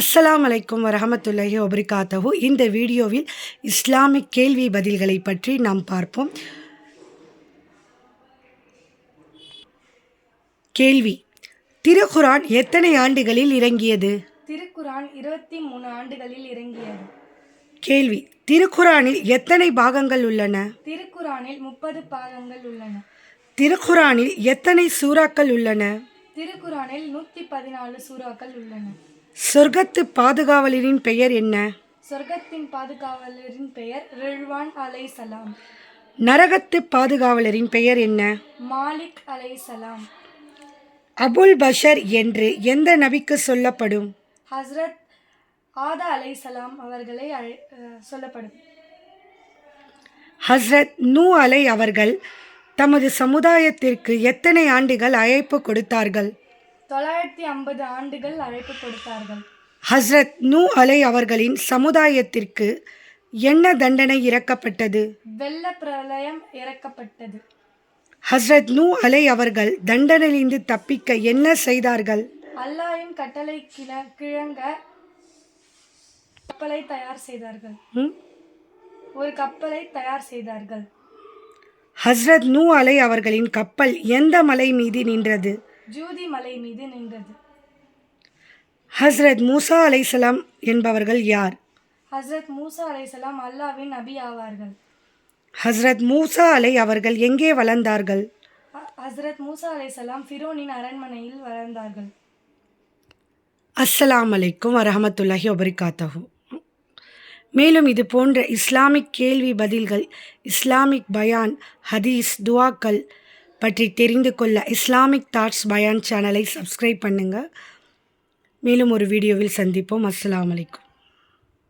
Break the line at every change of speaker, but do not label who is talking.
அஸ்ஸலாமு அலைக்கும் வரஹமத்துல்லாஹி வபரிகாத்தஹு. இந்த வீடியோவில் இஸ்லாமிக் கேள்வி பதில்களை பற்றி நாம் பார்ப்போம். கேள்வி திருக்குரான் எத்தனை ஆண்டுகளில் இறங்கியது?
திருக்குரான் இருபத்தி மூணு ஆண்டுகளில் இறங்கியது.
கேள்வி திருக்குரானில் எத்தனை பாகங்கள் உள்ளன?
திருக்குரானில் முப்பது பாகங்கள் உள்ளன.
திருக்குரானில் எத்தனை சூறாக்கள் உள்ளன?
திருக்குரானில் நூற்றி பதினாலு சூறாக்கள் உள்ளன.
சொர்க்கத்து பாதுகாவலரின் பெயர் என்ன?
சொர்க்கத்தின் பாதுகாவலரின் பெயர் ரிழ்வான் அலை சலாம்
நரகத்து பாதுகாவலரின் பெயர் என்ன?
மாலிக் அலை சலாம்
அபுல் பஷர் என்று எந்த நபிக்கு சொல்லப்படும்?
ஹஸ்ரத் ஆதா அலை சலாம் அவர்களை சொல்லப்படும்.
ஹஸ்ரத் நூ அலை அவர்கள் தமது சமுதாயத்திற்கு எத்தனை ஆண்டுகள் அழைப்பு கொடுத்தார்கள்?
தொள்ளாயிரத்தி ஐம்பது ஆண்டுகள் அழைப்பு கொடுத்தார்கள்.
ஹஸ்ரத் நூ அலை அவர்களின் சமுதாயத்திற்கு என்ன தண்டனை இறக்கப்பட்டது?
வெள்ள பிரளயம் இறக்கப்பட்டது.
ஹஸ்ரத் நூ அலை அவர்கள் தண்டனையிலிருந்து தப்பிக்க என்ன செய்தார்கள்?
அல்லாஹ்வின் கட்டளை கிள கிழங்க கப்பலை தயார் செய்தார்கள்.
ம்?
ஒரு கப்பலை தயார் செய்தார்கள்.
ஹஸ்ரத் நூ அலை அவர்களின் கப்பல் எந்த மலை மீது நின்றது?
ஜூதி மலை மீது நின்றது.
ஹஸ்ரத் மூசா அலைசலாம் என்பவர்கள் யார்?
ஹஸ்ரத் மூசா அலைசலாம் அல்லாஹ்வின் நபி ஆவார்கள்.
ஹஸ்ரத் மூசா அலை அவர்கள் எங்கே வளர்ந்தார்கள்?
ஹஸ்ரத் மூசா அலைசலாம் ஃபிரோனின் அரண்மனையில் வளர்ந்தார்கள்.
அஸ்ஸலாமு அலைக்கும் வரஹமத்துல்லாஹி வபரிகாத்தஹு. மேலும் இது போன்ற இஸ்லாமிக் கேள்வி பதில்கள் இஸ்லாமிக் பயான் ஹதீஸ் துவாக்கள் பற்றி தெரிந்து கொள்ள இஸ்லாமிக் தாட்ஸ் பயான் சேனலை சப்ஸ்கிரைப் பண்ணுங்கள் மேலும் ஒரு வீடியோவில் சந்திப்போம். அஸ்லாம் அலைக்கும்.